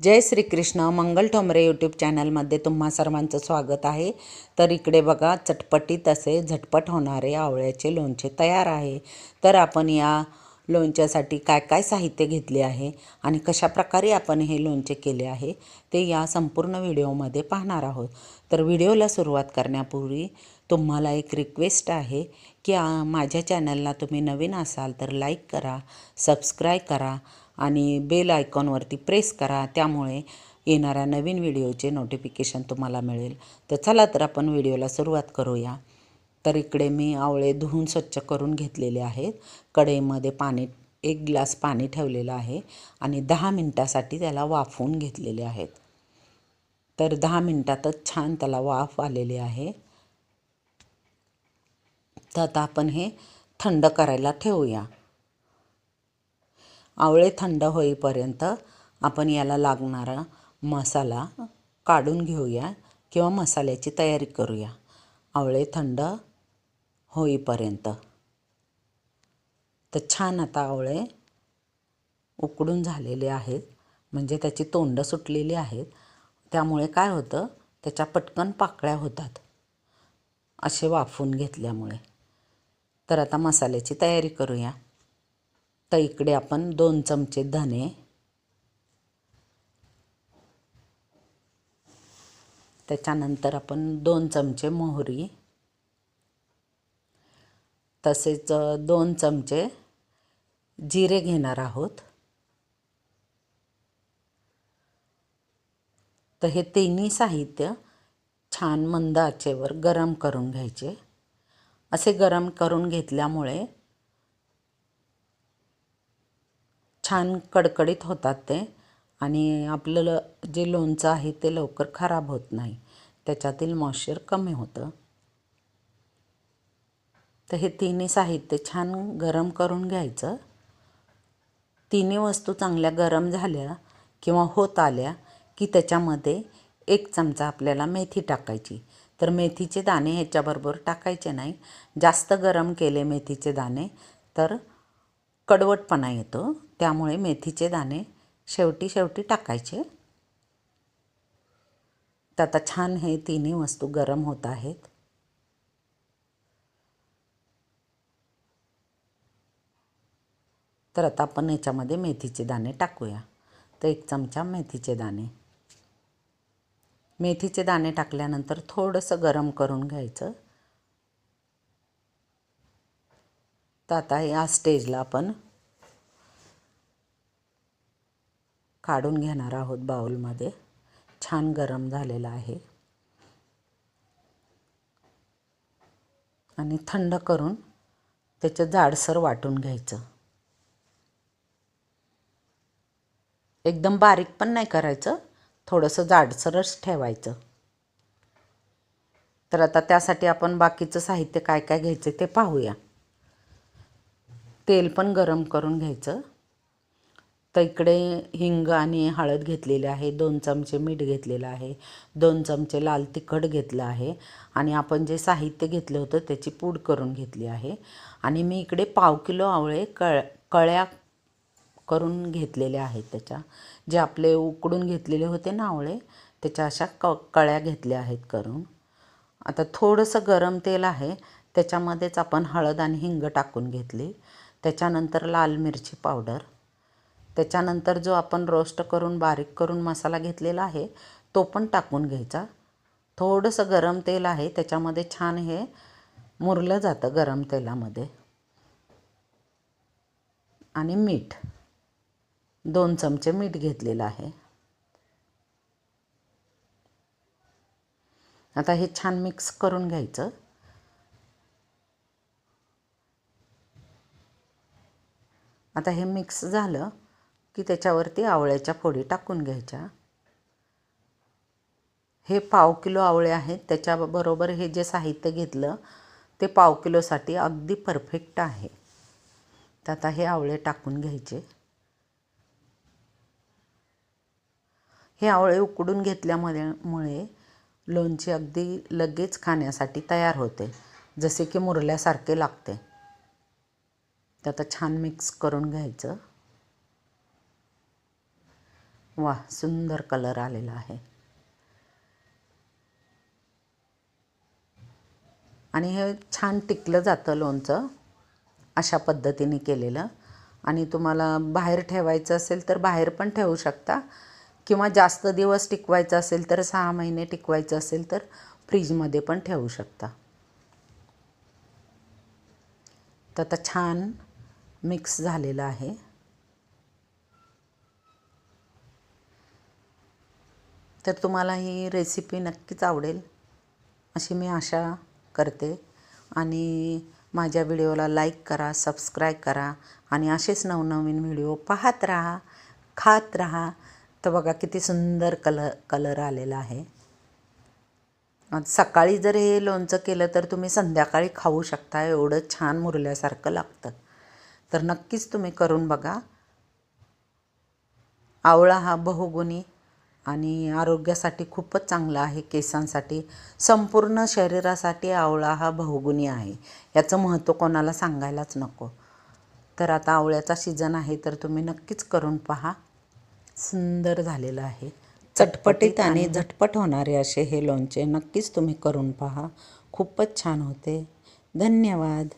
जय Shrikrishna Mangal Thombare YouTube चॅनलमध्ये तुम्हा सर्वांचं स्वागत आहे. तर इकडे बघा चटपटीत असे झटपट होणारे आवळ्याचे लोणचे तयार आहे. तर आपण या लोणच्यासाठी काय काय साहित्य घेतले आहे आणि कशा प्रकारे आपण हे लोणचे केले आहे ते या संपूर्ण व्हिडिओमध्ये पाहणार आहोत. तर व्हिडिओला सुरुवात करण्यापूर्वी तुम्हाला एक रिक्वेस्ट आहे की माझ्या चॅनलला तुम्ही नवीन असाल तर लाईक करा सबस्क्राईब करा आणि बेल आयकॉनवरती प्रेस करा. त्यामुळे येणाऱ्या नवीन व्हिडिओचे नोटिफिकेशन तुम्हाला मिळेल. तर चला तर आपण व्हिडिओला सुरुवात करूया. तर इकडे मी आवळे धुवून स्वच्छ करून घेतलेले आहेत. कढईमध्ये पाणी एक ग्लास पाणी ठेवलेलं आहे आणि दहा मिनटासाठी त्याला वाफवून घेतलेले आहेत. तर दहा मिनटातच छान त्याला वाफ आलेली आहे. तर आता आपण हे थंड करायला ठेवूया. आवळे थंड होईपर्यंत आपण याला लागणारा मसाला काढून घेऊया किंवा मसाल्याची तयारी करूया. आवळे थंड होईपर्यंत. तर छान आता आवळे उकडून झालेले आहेत. म्हणजे त्याची तोंडं सुटलेली आहेत. त्यामुळे काय होतं? त्याच्या पटकन पाकळ्या होतात. असे वाफून घेतल्यामुळे. तर आता मसाल्याची तयारी करूया. तर इकडे आपण दोन चमचे धने. त्याच्यानंतर आपण दोन चमचे मोहरी. तसेच दोन चमचे जिरे घेणार आहोत. तर हे तिन्ही साहित्य छान मंद आचेवर गरम करून घ्यायचे. असे गरम करून घेतल्यामुळे छान कडकडीत होतात ते आणि आपलं जे लोणचं आहे ते लवकर खराब होत नाही. त्याच्यातील मॉइश्चर कमी होतं. तर हे तिन्ही साहित्य छान गरम करून घ्यायचं. तिन्ही वस्तू चांगल्या गरम झाल्या किंवा होत आल्या की त्याच्यामध्ये एक चमचा आपल्याला मेथी टाकायची. तर मेथीचे दाणे ह्याच्याबरोबर टाकायचे नाही. जास्त गरम केले मेथीचे दाणे तर कडवटपणा येतो. त्यामुळे मेथीचे दाणे शेवटी शेवटी टाकायचे. तर आता छान हे तिन्ही वस्तू गरम होत आहेत. तर आता आपण याच्यामध्ये मेथीचे दाणे टाकूया. तर एक चमचा मेथीचे दाणे. मेथीचे दाणे टाकल्यानंतर थोडंसं गरम करून घ्यायचं. तर आता या स्टेजला आपण. काढून घेणार आहोत बाउलमध्ये. छान गरम झालेला आहे. आणि थंड करून त्याचं जाडसर वाटून घ्यायचं. एकदम बारीक पण नाही करायचं थोडंसं जाडसरच ठेवायचं. तर आता त्यासाठी आपण बाकीचं साहित्य काय काय घ्यायचं ते पाहूया. तेल पण गरम करून घ्यायचं. तर इकडे हिंग आणि हळद घेतलेली आहे दोन चमचे मीठ घेतलेलं आहे दोन चमचे लाल तिखट घेतलं आहे आणि आपण जे साहित्य घेतलं होतं त्याची पूड करून घेतली आहे. आणि मी इकडे पाव किलो आवळे कळ कळ्या करून घेतलेले आहेत त्याच्या. जे आपले उकडून घेतलेले होते ना आवळे त्याच्या अशा क कळ्या घेतल्या आहेत करून. आता थोडंसं गरम तेल आहे त्याच्यामध्येच आपण हळद आणि हिंग टाकून घेतली. त्याच्यानंतर लाल मिरची पावडर. त्याच्यानंतर जो आपण रोस्ट करून बारीक करून मसाला घेतलेला आहे तो पण टाकून घ्यायचा. थोडंसं गरम तेल आहे त्याच्यामध्ये छान हे मुरलं जातं गरम तेलामध्ये. आणि मीठ. दोन चमचे मीठ घेतलेलं आहे. आता हे छान मिक्स करून घ्यायचं. आता हे मिक्स झालं की त्याच्यावरती आवळ्याच्या फोडी टाकून घ्यायच्या. हे पाव किलो आवळे आहेत. त्याच्याबरोबर हे जे साहित्य घेतलं ते पाव किलोसाठी अगदी परफेक्ट आहे. तर आता हे आवळे टाकून घ्यायचे. हे आवळे उकडून घेतल्यामुळे मुळे लोणचे अगदी लगेच खाण्यासाठी तयार होते. जसे की मुरल्यासारखे लागते. ते आता छान मिक्स करून घ्यायचं. वा सुंदर कलर आलेला आहे. आणि हे छान टिकलं जातं लोणचं अशा पद्धतीने केलेलं. आणि तुम्हाला बाहेर ठेवायचं असेल तर बाहेर पण ठेवू शकता. किंवा जास्त दिवस टिकवायचं असेल तर सहा महिने टिकवायचं असेल तर फ्रीजमध्ये पण ठेवू शकता. तर आता छान मिक्स झालेलं आहे. तर तुम्हाला ही रेसिपी नक्कीच आवडेल अशी मी आशा करते. आणि माझ्या व्हिडिओला लाईक करा सबस्क्राईब करा आणि असेच नवनवीन व्हिडिओ पाहत राहा खात राहा. तर बघा किती सुंदर कलर कलर आलेला आहे. सकाळी जर हे लोणचं केलं तर तुम्ही संध्याकाळी खाऊ शकता एवढं छान मुरल्यासारखं लागतं. तर नक्कीच तुम्ही करून बघा. आवळा हा बहुगुणी आणि आरोग्यासाठी खूपच चांगला आहे केसांसाठी. संपूर्ण शरीरासाठी आवळा हा बहुगुणी आहे. याचं महत्त्व कोणाला सांगायलाच नको. तर आता आवळ्याचा सीझन आहे तर तुम्ही नक्कीच करून पहा. सुंदर झालेलं आहे. चटपटीत आणि झटपट होणारे असे हे लोणचे नक्कीच तुम्ही करून पहा. खूपच छान होते. धन्यवाद.